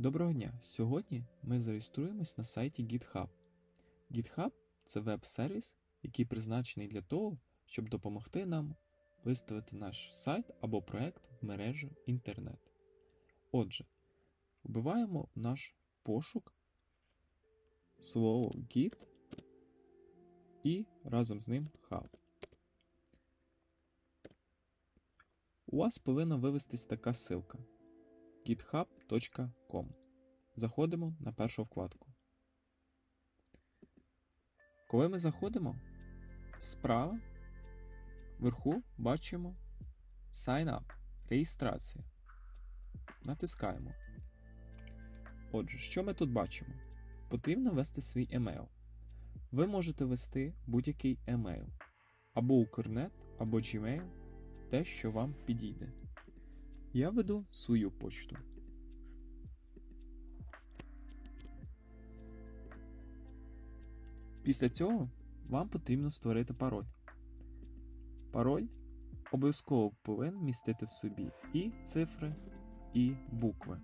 Доброго дня! Сьогодні ми зареєструємось на сайті GitHub. GitHub це веб-сервіс, який призначений для того, щоб допомогти нам виставити наш сайт або проект в мережу інтернет. Отже, вбиваємо наш пошук слово Git і разом з ним Hub. У вас повинна вивестись така ссылка github.com. Заходимо на першу вкладку. Коли ми заходимо, справа вверху бачимо Sign up. Реєстрація. Натискаємо. Отже, що ми тут бачимо? Потрібно ввести свій емейл. Ви можете ввести будь-який емейл. Або Укрнет, або Gmail, те, що вам підійде. Я веду свою почту. Після цього вам потрібно створити пароль. Пароль обов'язково повинен містити в собі і цифри, і букви.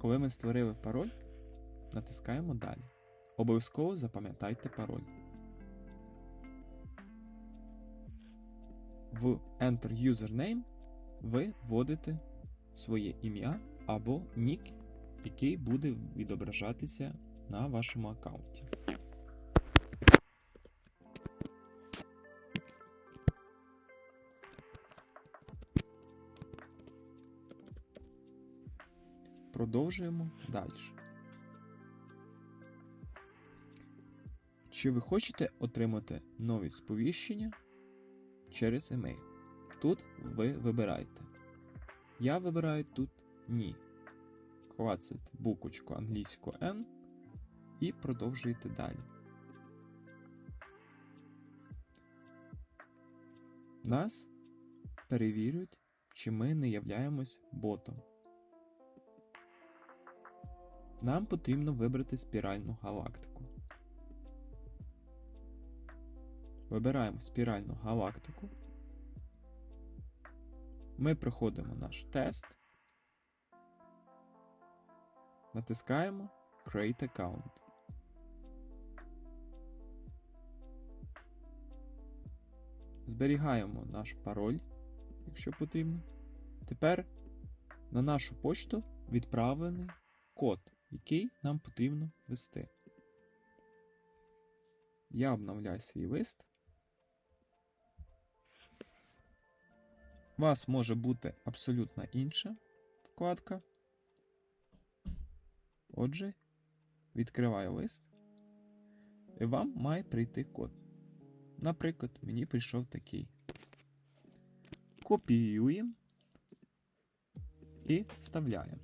Коли ми створили пароль, натискаємо Далі. Обов'язково запам'ятайте пароль. В Enter Username ви вводите своє ім'я або нік, який буде відображатися на вашому аккаунті. Продовжуємо далі. Чи ви хочете отримати нові сповіщення через емейл? Тут ви вибираєте. Я вибираю тут ні. Клацайте буквочку англійську N і продовжуєте далі. Нас перевірюють, чи ми не являємось ботом. Нам потрібно вибрати спіральну галактику. Вибираємо спіральну галактику. Ми проходимо наш тест. Натискаємо Create Account. Зберігаємо наш пароль, якщо потрібно. Тепер на нашу почту відправлений код, який нам потрібно ввести. Я обновляю свій лист. У вас може бути абсолютно інша вкладка. Отже, відкриваю лист, і вам має прийти код. Наприклад, мені прийшов такий. Копіюємо і вставляємо.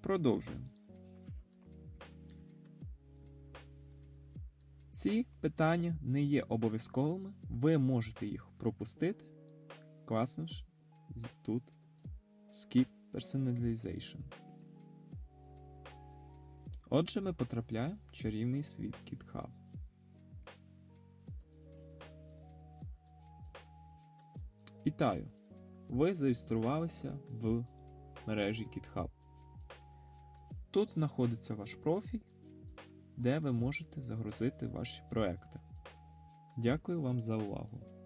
Продовжуємо. Ці питання не є обов'язковими, ви можете їх пропустити, класнувши тут Skip Personalization. Отже, ми потрапляємо в чарівний світ GitHub. Вітаю! Ви зареєструвалися в мережі GitHub. Тут знаходиться ваш профіль, де ви можете загрузити ваші проекти. Дякую вам за увагу!